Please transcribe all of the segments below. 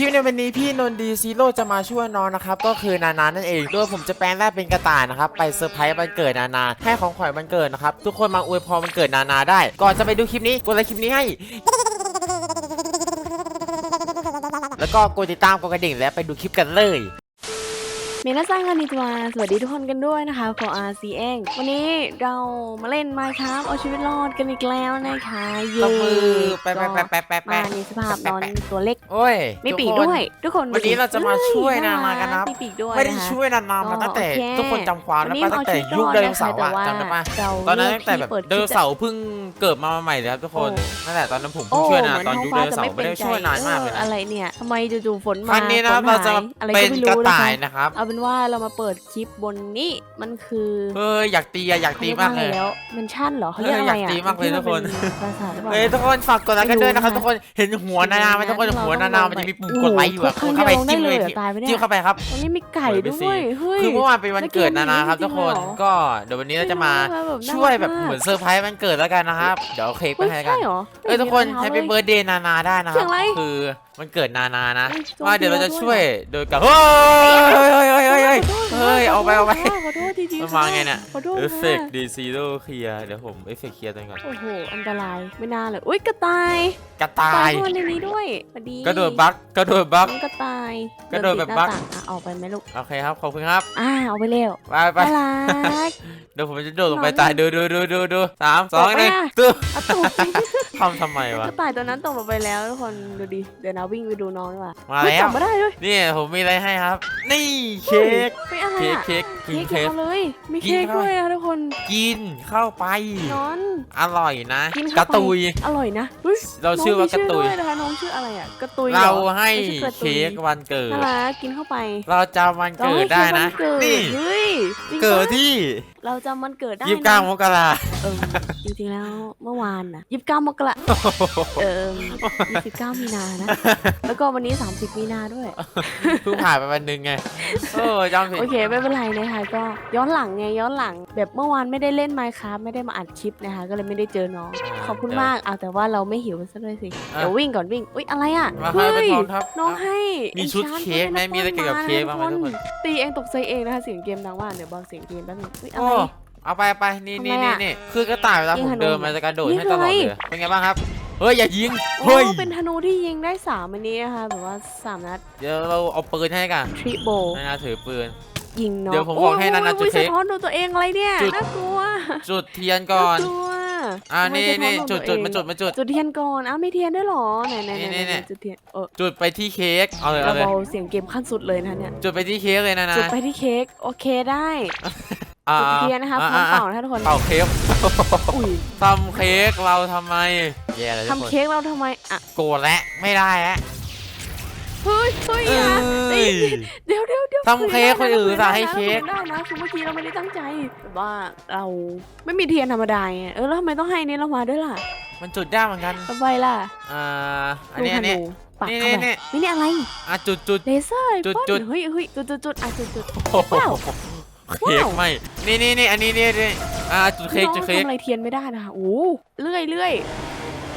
ลิปในวันนี้พี่นนท์ดีซีโร่จะมาช่วยน้องนะครับก็คือนานานั่นเองโดยผมจะแปลงร่างเป็นกระต่ายนะครับไปเซอร์ไพรส์วันเกิดนานาให้ของขวัญวันเกิดนะครับทุกคนมาอวยพรวันเกิดนานาได้ ก่อนจะไปดูคลิปนี้กดไลค์คลิปนี้ให้ แล้วก็กดติดตามกดกระดิ่งและไปดูคลิปกันเลย เมนาซังคอนนิจวาสวัสดีทุกคนกันด้วยนะคะขออาซีเองวันนี้เรามาเล่น Minecraft เอาชีวิตรอดกันอีกแล้วนะคะเย้ตบมือแปะแปะแปะแปะแปะมาแปะในสภาพนอนตัวเล็กโอ้ยไม่ปีกทุคนด้วย ทุกคนวันนี้เราจะมาช่วยเอ้นานากันนะครับมีปีกด้วยไม่ได้นะคะช่วยนานามาตั้งแต่โอเคทุกคนจำความวันได้นี้ปะตั้งแต่ยุคไดโนเสาร์อะจำได้ปะตอนนั้นตั้งแต่แบบไดโนเสาร์เพิ่งเกิดมาใหม่เลยครับทุกคนนั่นแหละตอนนั้นผมเพิ่งช่วยนานาตอนยุคไดโนเสาร์ไม่ได้ช่วยนานมากเลยออนะอะไรเนี่ยทำไมจู่ๆฝนมาครั้งนี้นะครับฝเราจะหยอะไรเป็นไม่กระรู้ต่ายนะคะนะครับเอาเป็นว่าเรามาเปิดคลิปบนนี้มันคือเฮ้ยอยากตีอะอยากตีมากเลย แล้วมันชั่นเหรอเขาเรียกเอออะไรอยากอะตีมากเลยที่ทุกคนเป็นภาษาหรือเปล่าเฮ้ยทุกคนฝากกดไลค์กันด้วยนะครับไม่รู้นะทุกคนเห็นหัวนานาไหมทุกคนหัวนานามันจะมีปุ่มกดไลค์อยู่อะโอ้กโหดเข้าไปครั้งจิ้มเดีเลยยวได้เลยเหรอตายไปเนี่ยจิ้มเข้าไปครับตรงนี้มีไก่เปิดไปด้สิวยเฮ้ยคือเมื่อวานเป็นวันเกิดนานาครับแล้วเกมนี้ทุกคนจริงเหรอก็เดี๋ยววันนี้เราจะมาช่วยแบบเหมือนเซอร์ไพรส์วันเกิดแล้วกันนะครับเดี๋ยวเอาเค้กไปเฮ้ยให้กัใช่นเหรอเอ้ยทุกคนแฮปปี้เบิร์ดเดย์นานาได้นะคเสีรัยบงอะไรคือมันเกิดนานานะเฮ้ยโจมว่าเดี๋ยวเราตีจะด้วยช่วยโดยกับเฮ้ยเฮ้ยเฮ้ยเฮ้ยเฮ้ยขอโทษเฮ้ยเอาไปเอาไปขอโทษจริงๆมันมาไงเนี่ยขอโทษเอฟเฟกค่ะต์ดีซีโร่เคลียร์เดี๋ยวผมเอฟเฟกต์เคลียร์ตัวเองก่อนโอ้โหอันตรายไม่น่าเลยอุ้ยกระต่ายกระต่ายเข้ามาในนี้ด้วยสวัสดีกระโดดบักกระโดดบักน้องกระต่ายกระโดดแบบเนบั๊ปิกหน้าต่างอะออกไปไหมลูกโอเคครับขอบคุณครับอ่าเอาไปเร็วไปไปน่ารักเดี๋ยวผมจะโดดลงไปตายดูดูดูดูดูสามสองบอกหนึ่งว่าตึ๊บอะตก ทำทำไมวะ กระต่ายตัวนั้นตกลงไปแล้วทุกคนดูดิ เดี๋ยวนะวิ่งไปดูน้องดีกว่ามาเฮ้ยแล้ว จับไม่ได้ด้วยนี่ผมมีอะไรให้ครับ นี่เค้กเฮ้ยอะไรเค้กอะเค้กกินเค้กเค้กเอาเลย มีกินเค้กเข้าไปด้วยอะทุกคนกินเข้าไป นอน อร่อยนะ กินกเข้าระไป ตุย อร่อยนะเฮ้ยเราชื่อว่ากระตุย น้องมีชื่อด้วยนะคะน้องชื่ออะไรอะกระตุยเราหอให้ไม่ใช่กระตุยเค้กวันเกิด น่ารักกินเข้าไปเราจำวันเกิดได้นะ เราให้เค้กวันเกิดนี่ เฮ้ยจริงปะเกิดที่เราจำวันเกิดได้ยี่สิบเก้านะมกรา เออจริงๆแล้วเมื่อวานน่ะยี่สิบเก้ามกราเออยี่สิบเก้ามีนานะ แล้วก็วันนี้สามสิบมีนาด้วย เพิ่งผ่านไปวันหนึ่งไงโอ้จำผิดโอเค ไม่เป็นไรนะคะก็ย้อนหลังไงย้อนหลัง แบบเมื่อวานไม่ได้เล่นไมค์ครับไม่ได้มาอัดคลิปนะคะ ก็เลยไม่ได้เจอน้องาขอบคุณเดี๋ยวมากเอาแต่ว่าเราไม่หิวซะด้วยสิอะเดี๋ยววิ่งก่อนวิ่ง อุ้ยอะไรอะมาให้เป็นของครับ น้องให้มีชุด Enchant เค้กไหม Pineapple มีอะไรเกี่ยวกับเค้กบ้างไหมทุกคน ตีเองตกใจเองนะคะเสียงเกมดังมากเดี๋ยวเบาเสียงเกมแป๊บนึงอุ้ยอะโอ้ไร เอาไปเอาไปนี่นี่ทำไมนี่อะนี่คือกระต่ายเวลายิผงมธนูเดินมันจะกระโดดยิงให้ตลอดอะไรเลยเป็นไงบ้างครับเฮ้ยอย่ายิงโอ้เฮ้ยเป็นธนูที่ยิงได้สามอันนี้นะคะแบบว่าสามนัดเดี๋ยวเราเอาปืนให้กันทริโบนานาถือปืนยิงน้องเดี๋ยวผมบอกให้นานาโอ้ยจุดเค้กสะท้อนดูตัวเองอะไรเนี่ยจุดน่ากลัวจุดเทียนก่อนากลัวอ่าทำไมนี่สะท้อนี่ดูจุดตัวจุดเองมาจุดมาจุดจุดเทียนก่อนอ้าวมีเทียนด้วยเหรอไหนไหนไหนนี่ไหนนี่จุดเทียนเออจุดไปที่เค้กเอาเลยเราเอาเลยเบาเสียงเกมขั้นสุดเลยนะเนี่ยจุดไปที่เค้กเลยนะนะจุดไปที่เค้กโอเคได้อ่า จุดเทียนนะคะพร้อมอ่าเป่านะคะทุกคนเป่าเค้กอุ้ยทำเค้กเราทำไมแย่เลยทุกทำคนเค้กเราทำไมอะโกรธแล้วไม่ได้แล้วเฮ้ยเฮ้ยเอ้อะเอ้ยยเดี๋ยวเดี๋ยวเดี๋ยวทำเค้กคนอื่นได้ะสั่งให้เค้กได้นะคือเมื่อกี้เราไม่ได้ตั้งใจแบบว่าเราไม่มีเทียนธรรมดาไงเออแล้วทำไมต้องให้อันนี้เรามาด้วยล่ะ มันจุดได้เหมือนกันทำไมล่ะอ่าอันนี้อันนี้ลูกธปักนี่เข้าไปนี่นี่นี่อะไรอะจุดจุดเลเซอร์ไอจุดพ่นจุดเฮ้ยเฮ้ยจุดจุดจุดอะจุดจุดโอ้โหว้าว เค้กไม่นี่นี่นี่อันนี้นี่นี่อ่าจุดเค้กน้องจุดเค้กทำอะไรเทียนไม่ได้นะคะโอ้เลื่อยเลื่อย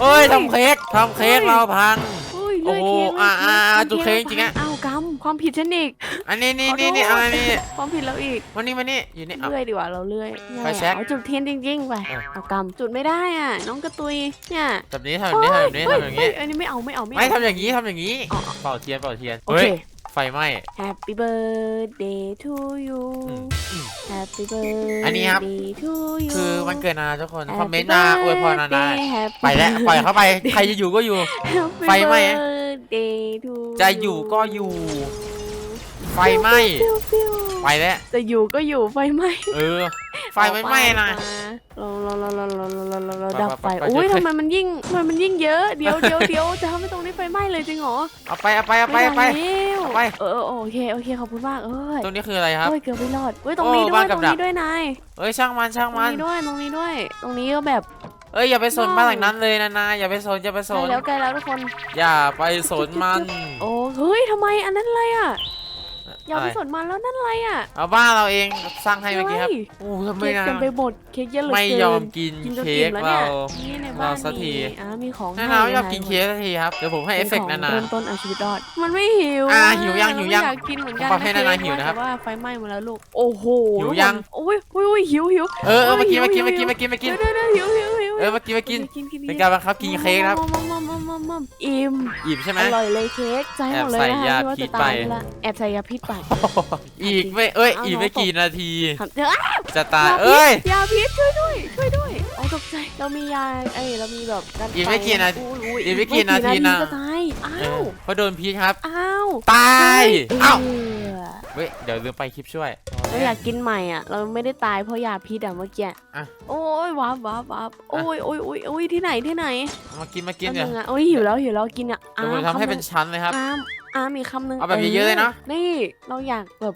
เอ้ยทำเค้กทำเค้กเราพังเฮ้ยเลื่อยโอ้โหเค้กอะอะลื่ยจุดเค้กจริงๆอะอ้าวกำความผิดฉันอีก อันนี้นี่ขอโทษนี่นี่อะไรนี่ความผิดเราอีก วันนี้วันนี้อยู่นี่อะเลื่อยดีกว่าเราเลื่อยไฟแช็กเอาจุดเทียนจริงๆไปอะเอากำจุดไม่ได้อะน้องกระตุยเนี่ยแบบนี้ทำแบบนี้ทำแบบนี้เฮ้ยทำแบบเฮ้นี้ยอันนี้ไม่เอาไม่เอาไม่ไม่เอาทำอย่างนี้ทำอย่างนี้อ๋อเป่าเทียนเป่าเทียนโอเฮ้เคยไฟไหม้ Happy birthday to you อืมอืม Happy birthday อันนี้ครับ to you คือวันเกิดนานาทุกคน Happy คอมเมนต์นาอวยพรนานา birthday, Happy ไปแล้วปล่อยเข้าไป ใครจะอยู่ก็อยู่ Happy ไฟไหม้ birthday to จะอยู่ก็อยู่ ไฟไหม้ปิ้วปิ้วไปแล้ว จะอยู่ก็อยู่ไฟไหม้ เออ ไฟไม่ไหม้นะเราเราเราเราเราเราเราดับไฟอุ้ยทำไมมันยิ่งทำไมมันยิ่งเยอะเดี๋ยวเดี๋ยวเดี๋ยวจะทำให้ตรงนี้ไฟไหม้เลยจริงเหรอเอาไปเอาไปเอาไปเอาไปเออโอเคโอเคขอบคุณมากเอ้ยตรงนี้คืออะไรครับเฮ้ยเกือบไม่รอดเฮ้ยตรงนี้ด้วยตรงนี้ด้วยนายเฮ้ยช่างมันช่างมันตรงนี้ด้วยตรงนี้ด้วย ตรงนี้ก็แบบเอ้ยอย่าไปสนบ้านหลังนั้นเลยนะนาอย่าไปสนอย่าไปสนแล้วไกลแล้วทุกคน อย่าไปสนมัน โอ้เฮ้ยทำไมอันนั้นอะไรอะ ย่าไปอะไรสนมันแล้วนั่นอะไรอะเอาบ้านเราเองสร้างให้เมื่อกี้ครับฮ้ยโอ้ทำไมเค้กนะเต็มไปหมดเค้กเยอะเหลือไม่เกินยอมกินกินจนเค้อิ่กมแล้วเราเนี่ยนี่ในบ้านเราสักทีมีอ่ามีของนานาไม่ยอมให้กินเค้กสักทีครับเดี๋ยวผมให้เอฟเฟกต์ป็นานาเริ่มต้นเอาชีวิตรอดมันไม่หิวอ่าะหิวยังหิวยังเราอยากกินเหมือนกันผมบอกให้นานาเค้กหิวนะครับแต่ว่าไฟไหม้หมาแล้วลูกโอ้โหหิวยังทุกคนโอ้ยโอ้ยโอ้ยหิวหิวเออเออเมื่อกี้โอ้เมื่ยอกี้หิเมื่อวกี้เมื่อกี้เมื่อกี้เดี๋ยวเดี๋ยวหิวหิวหิวเออเมื่อกี้เมื่อกี้กินกินเป็นการบังคับกินเค้กครับ มัมมัมมัมมัมมัมอิ่มอิ่มใช่ไหมอร่อยเลยเค้กใจหมดเลยแอบใส่นะคะยาที่ว่าพิจะษตายไปไปละแอบใส่ยาพิษไปอีกไม่เอ้ยเอาอีกน้องไม่กี่นาทีครับเดี๋ยวอ้าวจะตายยาพิษเอ้ยยาพิษช่วยด้วยช่วยด้วยอ๋อตกใจเรามียาเอ้ยเรามีแบบกันอีกไม่กี่นาทีอุ้ยอุ้ยอีกไม่กี่นาทีนะจะตายอ้าเอวอเพราะโดนพิษครับอ้าวตายเอ้าเออ เฮ้ยเดี๋ยวลืมไปคลิปช่วย เราอยากกินใหม่อะ เราไม่ได้ตายเพราะยาพิษอะเมื่อกี้อะ โอ้ยว้าบว้าบว้าบโอ้ยโอ้ยโอ้ยโอ้ยที่ไหนที่ไหนมากินมากินอันเดี๋ยวนึงอะโอ้ยหิวแล้วหิวแล้วกินอะเดี๋ยวผมทำให้เป็นชั้นเลยครับ อ้ามอ้ามอีกคำหนึ่งเอาแบบเยอะๆเลยนะ นี่เราอยากแบบ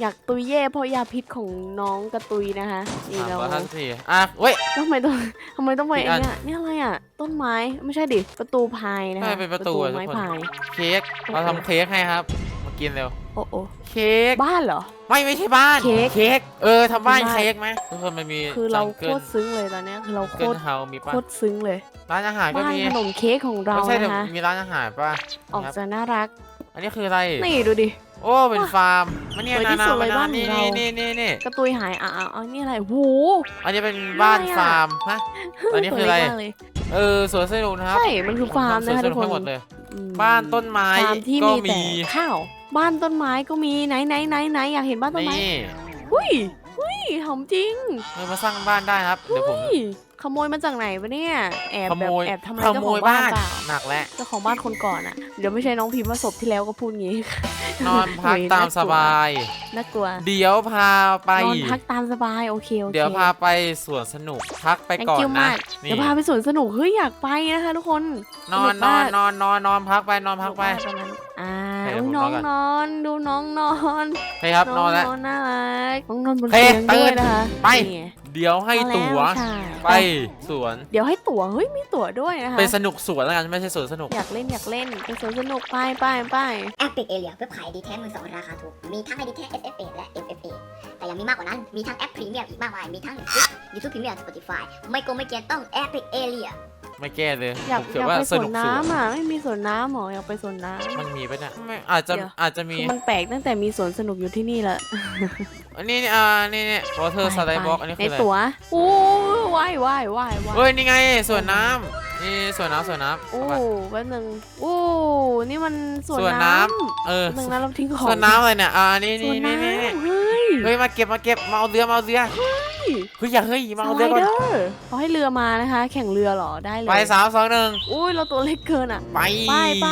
อยากตุยเย่เพราะยาพิษของน้องกระตุยนะคะนี่สามเราร้อยห้าสิบสี่อะเว้ย ทำไมต้องทำไมต้องไปอีกไอ้อันเนี่ยนี่อะไรอะต้นไม้ไม่ใช่ดิประตูพายนะคะใช่เป็นประตูอะทุกไม้คน พาย เค้กเราทำเค้กให้ครับมา กินเร็ว โอ้โอ้เค้ก บ้านเหรอ ไม่ไม่ใช่บ้านเค้กเค้กเออทำบ้านทำบ้านเค้กไหมทุกคนมันมีคือเราจังโคเกิลตรซึ้งเลยตอนเนี้ยคือเราโคเกิลตรเฮามีโคป่ะตรซึ้งเลยร้านอาหารก็บ้านมีขนมเค้กของเราไม่ใช่แต่นะคะมีร้านอาหารป่ะออกครับจะน่ารักอันนี้คืออะไร นี่ดูดิ โอ้เป็นฟาร์มมันเนี่ยสวยที่นานาสุดเลยมาบ้านนี่ของเรา นี่นี่นี่นี่กระตุยหายอะอะอะนี่อะไรโหอันนี้เป็นบ้านอะไรอะฟาร์มฮะ อันนี้คืออะไร สวยมากเลยเออสวนสนุกนะครับใช่มันคือฟาร์มผทำสวนะคะสทุนุกกคนให้หมดเลย อืมบ้านต้นไม้ฟาร์มที่ก็มีแต่มีข้าว บ้านต้นไม้ก็มีไหนไหนไหนไหนอยากเห็นบ้านต้นไม้นี่หุ้ยหุ้ยหอมจริงเออมาสร้างบ้านได้ครับ เดี๋ยวผมเฮ้ยขโมยมาจากไหนวะเนี่ยแอบขแบบโมยแอบทำอะไรขเจ้าโมของยบ้าบ้านนเปล่าหนักแล้วเจ้าของบ้านคนก่อนอะเดี๋ยวไม่ใช่น้องพิมพ์ว่าศพที่แล้วก็พูดงี้ นอนพักเฮ้ยตามน่ากลัวสบาย น่ากลัวเดี๋ยวพาไป นอนพักตามสบายโอเคโอเค เดี๋ยวพาไปสวนสนุกพักไป Thank ก่อน you นะมากนี่เดี๋ยวพาไปสวนสนุกเฮ้ยอยากไปนะคะทุกคนนอนสนอนมากนอนนอนนอนพักไปนอนพักไป สนุมากตอนนั้นอ่าเดี๋ยวอุ๊ย ผมน้องนอนก่อนนอนดูน้องนอนใช่ครับนอนแล้วน้องน่ารักน้องนอนบนเฮ้เตียยงด้วยตื่นนะคะไป นี่ เดี๋ยวให้มาแล้ตั๋วใช่ไปสวน เดี๋ยวให้ตั๋วเฮ้ยมีตั๋วด้วยนะคะ ไปสนุกสวนแล้วกันไม่ใช่สวนสนุก อยากเล่นอยากเล่นไปสวนสนุกไปไปไปแอปปิกเอเรียเว็บขายดีแท้มือสองราคาถูก มีทั้งไอดีแท้ SFA และ FFA แต่ยังมีมากกว่านั้น มีทั้งแอปพรีเมียมอีกมากมาย มีทั้ง Netflix YouTube Premium Spotify ไม่โกงไม่เกียนต้องแอปปิกเอเรีย ไม่แก้เลยอยากผมอเขียยานกว่าไปสสวนนุกสวนน้ำอะไม่มีสวนน้ำหรออยากไปสวนน้ำ มันมีปะเนี่ยไม่อาจจะเดี๋ยว อาจจะมี คือมันแปลกตั้งแต่มีสวนสนุกอยู่ที่นี่แหละ อันนี้นี่อ่านี่นี่วอเตอร์สไลด์บล็อกอันนี้ในคืออะไรตั๋วโอ้ว่ายว่ายว่ายว่ายเฮ้ยนี่ไงสวนน้ำนี่สวนน้ำสวนน้ำโอ้เอาไปแป๊บนึงโอ้นี่มันสวนสวนน้น้ำเออแป๊บนึงนะเราทิ้งของสวนน้ำอะไรเนี่ยอ่านี่สนี่วนนี่นี่น้ำเฮ้ยเฮ้ยมาเก็บมาเก็บมาเอาเรือมาเอาเรือ เฮ้ยอย่าเฮ้ยมาสเอาไลเรือก่อนเดอร์เขาให้เรือมานะคะ แข่งเรือเหรอได้เลยไปสามสองหนึ่งอุ้ยเราตัวเล็กเกินอะ ไปไปไป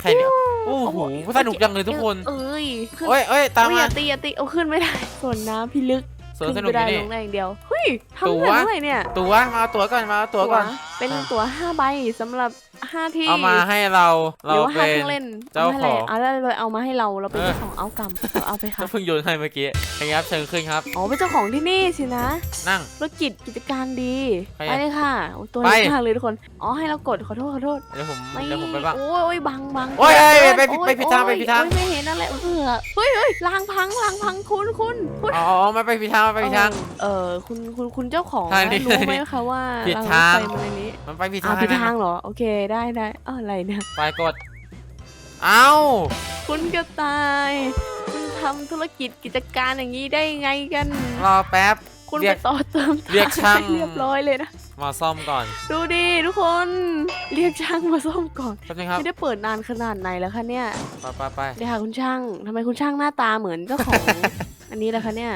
ใครเนี่ยโอ้โหสนุกจังเลยทุกคนเอ้ยขึ้นเอ้ยเอ้ยตามโอ้ยอมาย่าตีอย่าตีเอาขึ้นไม่ได้สวนน้ำพี่ลึกสวนขึ้นสนุกไม่อได้ยู่นี่ลงได้อย่างเดียวเฮ้ยทำตั๋ได้วเท่าไหร่เนี่ย ตั๋วมาเอาตั๋วก่อนมาเอาตั๋วก่อน เป็นอะตั๋วห้าใบสำหรับห้าที่เอามาให้เราหเรารือว่าห้าเป็เคน รื่องเล่นเจ้าของ เอามาให้เลยเอามาให้เราเราเป็นเออเจ้าของเอากรรมเอาเอาไปก็ค่ะเพิ่งโยนให้เมื่อกี้เป็นไงครับเชิญขึ้นครับ อ๋อเป็นเจ้าของที่นี่สินะ นั่ง ธุรกิจกิจการดีไปไปเลยค่ะโอ้ตัวไปเล็กมากเลยทุกคนอ๋อให้เรากดขอโทษขอโทษเดี๋ยวผมไม่เดี๋ยวผมไปบ้าง โอ้ยโอ้ยบังบังโอ้ยเอ้ยเพื่อนไปผิดโอ้ยไปผิดทางไปผิดทาง โอ้ยไม่เห็นอะไรเออเฮ้ยเฮ้ยลางพังลางพังคุณคุณคุณอ๋ออ๋อไม่ไปผิดทางไม่ไปผิดทางเออคุณคุณคุณเจ้าของทางนี้รู้ไหมคะว่าผิดรทางไปมาในนี้มันไปผิดอ่าทางผิดนะทางเหรอ โอเคได้ได้เอ้าอะไรเนี่ย ไปกด เอ้า คุณกระต่ายคุณทำธุรกิจกิจการอย่างนี้ได้ไงกัน รอแป๊บ คุณเรีไปยกต่อเติมเรียกช่าง ให้เรียบร้อยเลยนะ มาซ่อมก่อนดูดิทุกคน เรียกช่างมาซ่อมก่อน แป๊บนึงครับ ไม่ได้เปิดนานขนาดไหนแล้วคะเนี่ยไปไปไป เดี๋ยวค่ะคุณช่างทำไมคุณช่างหน้าตาเหมือนเจ้าของ อันนี้แหละคะเนี่ย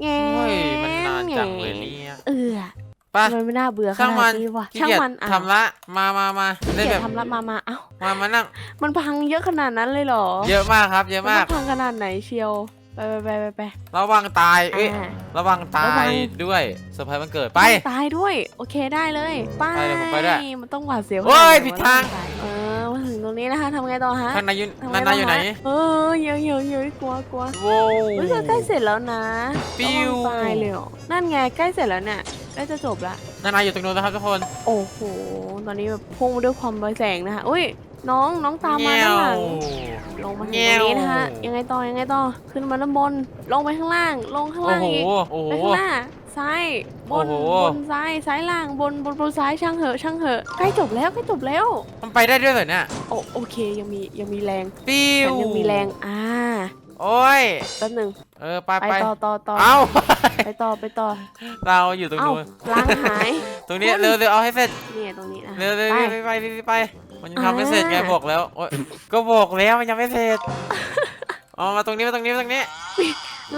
แง่เฮ้ย มันนานจังเลยเนี่ย เออไปทำไมไม่น่าเบื่อขช่างมันาดนนี้วะขี้ช่างเกียจมันอะทำละมามามาขี้ได้เกีแบยจบทำละมามาเอ้ามามานั่งมันพังเยอะขนาดนั้นเลยเหรอ เยอะมากครับ เยอะมันมากต้องพังขนาดไหนเชียวไปไปไปไปไประวังตาย เอ้ยอ่าระวังตาระวัยงด้วยเซอร์ไพรส์วันเกิดไป ตายด้วย โอเคได้เลย ไปไปเดี๋ยวผมไปด้วยมันต้องหวาดเสียวโอ้ยขนไหนผิดทางวะเออมาถึงตรงนี้นะคะทำไงต่อฮะข้างในอยืนทำไงนานาอยู่ไหนต่ฮะเออเยอะเยอะเยอะกลัวกลัวโว้เฮ้ยเธอใกล้เสร็จแล้วนะ ปิ้วระงตายเลยเหรอนั่นไงใกล้เสร็จแล้วเนี่ย ใกล้จะจบละ นานาอยู่ตรงนู้นนะครับทุกคนโอ้โห ตอนนี้แบบพุ่งด้วยความไวแสงนะคะอุ้ย น้องน้องตามมาแง่ด้านวหลังน้องมาถึงตรงนี้นะฮะแง่วยังไงต่อ ยังไงต่อ ขึ้นมาด้านบน ลงไปข้างล่าง ลงข้างโอ้ล่างโหอีก โอ้โห ไปข้างหน้า ซ้าย บน โอ้โห บนซ้าย ซ้ายล่าง บน บนบนซ้าย ช่างเหอะ ช่างเหอะ ใกล้จบแล้ว ใกล้จบแล้ว มันไปได้ด้วยเหรอเนี่ยโอโอเค ยังมี ยังมีแรงปิ้ฉัวนยังมีแรง อ่า โอ้ย แป๊บหนึ่ง เออไปไปไปต่อต่อต่อเอ้า ไปต่อไปต่อเราอยู่ตรงเอ้านู้นล้างหาย ตรงนี้เร็วเร็วเอาให้เสร็จเนี่ยตรงนี้นะเร็วเร็วไปไปไปไปไปมันยังทำไม่เสร็จไงอ่า บอกแล้วโอ๊ยก็บอกแล้วมันยังไม่เสร็จเอามาตรงนี้มาตรงนี้มาตรงนี้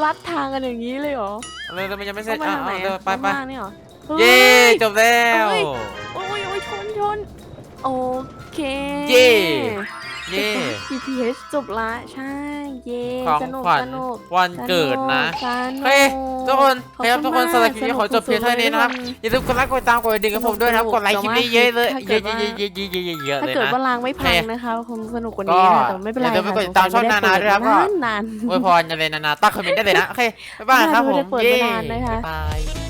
ลัดทางกันอย่างนี้เลยเหรอเร็วเร็วมันยังไม่เสร็ต้อจงไปอะทางไหนเอาเร็วไปไปข้างล่างนี่เหรอเย้ฮ้ยจบแล้วเอ้ย โอ้ยโอ้ยชนชนโอเค เย้เย้ PPH จบละใช่ เย้ของสนุกขวัญสนุกวันเกิดนะสนุกเฮ้ยทุกคนขอบเฮ้ยครับณทุกคนมากสำหรับคลิปนี้ขอจบเพียงเท่านี้นะครับสกอย่าลืมกดไลค์กดติดตามกดกระดิ่งกับผมด้วยนะครับสนุกกดไลค์คลิปนี้เยอะเลยถ้าเยเกิอะดว่าเยอะเยอะเยอะเยอะเยอะถ้าเลยเกิดนะว่าล้างไม่พัเฮ้งยนะคะคงสนุกกว่านี้ค่ะก็แต่ไม่เป็นไรอย่าลืมไปค่ะกดติดตามช่องนานาด้วยนะครับก็นานๆอวยพรกันเลยนานาตั้งคอมเมนต์ได้เลยนะโอเคบ๊ายบายครับผมไม่ได้เปิดเย้มานานนะคะบ๊ายบาย